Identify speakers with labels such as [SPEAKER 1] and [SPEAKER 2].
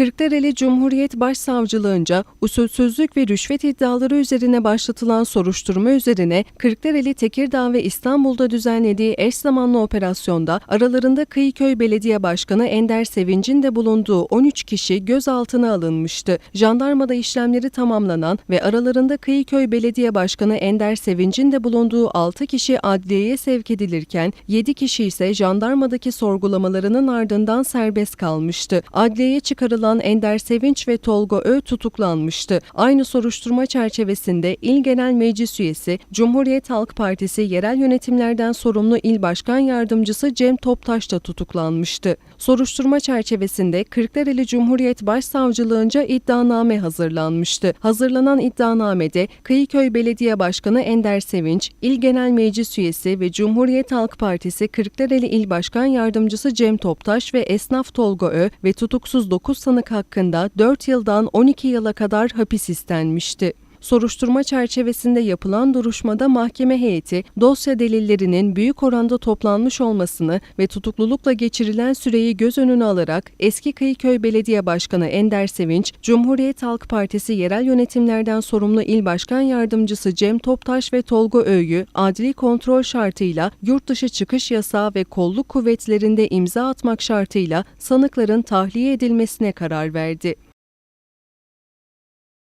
[SPEAKER 1] Kırklareli Cumhuriyet Başsavcılığınca usulsüzlük ve rüşvet iddiaları üzerine başlatılan soruşturma üzerine Kırklareli, Tekirdağ ve İstanbul'da düzenlediği eş zamanlı operasyonda aralarında Kıyıköy Belediye Başkanı Ender Sevinç'in de bulunduğu 13 kişi gözaltına alınmıştı. Jandarmada işlemleri tamamlanan ve aralarında Kıyıköy Belediye Başkanı Ender Sevinç'in de bulunduğu 6 kişi adliyeye sevk edilirken 7 kişi ise jandarmadaki sorgulamalarının ardından serbest kalmıştı. Adliyeye çıkarılan Ender Sevinç ve Tolga Ö tutuklanmıştı. Aynı soruşturma çerçevesinde İl Genel Meclis Üyesi, Cumhuriyet Halk Partisi yerel yönetimlerden sorumlu İl Başkan Yardımcısı Cem Toptaş da tutuklanmıştı. Soruşturma çerçevesinde Kırklareli Cumhuriyet Başsavcılığınca iddianame hazırlanmıştı. Hazırlanan iddianamede Kıyıköy Belediye Başkanı Ender Sevinç, İl Genel Meclis Üyesi ve Cumhuriyet Halk Partisi Kırklareli İl Başkan Yardımcısı Cem Toptaş ve esnaf Tolga Ö ve tutuksuz 9 sanık hakkında 4 yıldan 12 yıla kadar hapis istenmişti. Soruşturma çerçevesinde yapılan duruşmada mahkeme heyeti dosya delillerinin büyük oranda toplanmış olmasını ve tutuklulukla geçirilen süreyi göz önüne alarak eski Kıyıköy Belediye Başkanı Ender Sevinç, Cumhuriyet Halk Partisi yerel yönetimlerden sorumlu İl Başkan Yardımcısı Cem Toptaş ve Tolga Öğü adli kontrol şartıyla yurt dışı çıkış yasağı ve kolluk kuvvetlerinde imza atmak şartıyla sanıkların tahliye edilmesine karar verdi.